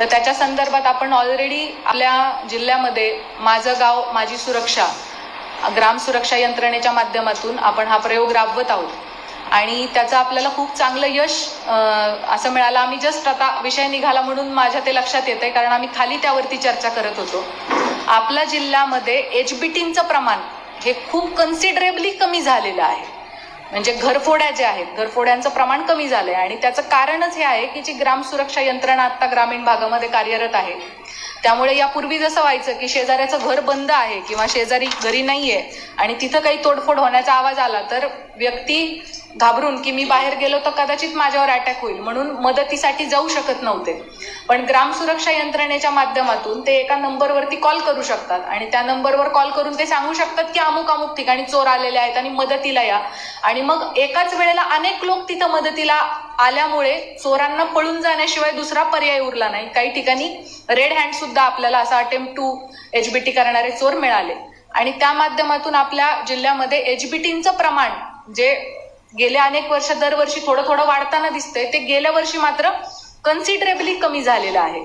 तर त्याच्या संदर्भात आपण ऑलरेडी आपल्या जिल्ह्यामध्ये माझं गाव माझी सुरक्षा ग्राम सुरक्षा यंत्रणेच्या माध्यमातून आपण हा प्रयोग राबवत आहोत. आणि त्याचं आपल्याला खूप चांगलं यश असं मिळालं. आम्ही जस्ट आता विषय निघाला म्हणून माझ्या ते लक्षात येत आहे कारण आम्ही खाली त्यावरती चर्चा करत होतो. आपल्या जिल्ह्यामध्ये एच बी टींचं प्रमाण हे खूप कन्सिडरेबली कमी झालेलं आहे. म्हणजे घरफोड्या ज्या आहेत घरफोड्यांचं प्रमाण कमी झालंय. आणि त्याचं कारणच हे आहे की जी ग्राम सुरक्षा यंत्रणा आता ग्रामीण भागामध्ये कार्यरत आहे त्यामुळे यापूर्वी जसं व्हायचं की शेजाऱ्याचं घर बंद आहे किंवा शेजारी घरी नाहीये आणि तिथं काही तोडफोड होण्याचा आवाज आला तर व्यक्ती घाबरून की मी बाहेर गेलो तर कदाचित माझ्यावर अटॅक होईल. म्हणून मदतीसाठी जाऊ शकत नव्हते. पण ग्राम सुरक्षा यंत्रणेच्या माध्यमातून ते एका नंबरवरती कॉल करू शकतात. आणि त्या नंबरवर कॉल करून ते सांगू शकतात की अमुक अमुक ठिकाणी चोर आलेले आहेत आणि मदतीला या. आणि मग एकाच वेळेला अनेक लोक तिथं मदतीला आल्यामुळे चोरांना पळून जाण्याशिवाय दुसरा पर्याय उरला नाही. काही ठिकाणी रेड हँड सुद्धा आपल्याला असा अटेम्प्ट टू एचबीटी करणारे चोर मिळाले. आणि त्या माध्यमातून आपल्या जिल्ह्यामध्ये एचबीटींचं प्रमाण जे गेल्या अनेक वर्ष दरवर्षी थोडं थोडं वाढताना दिसतंय. ते गेल्या वर्षी मात्र कन्सिडरेबली कमी झालेलं आहे.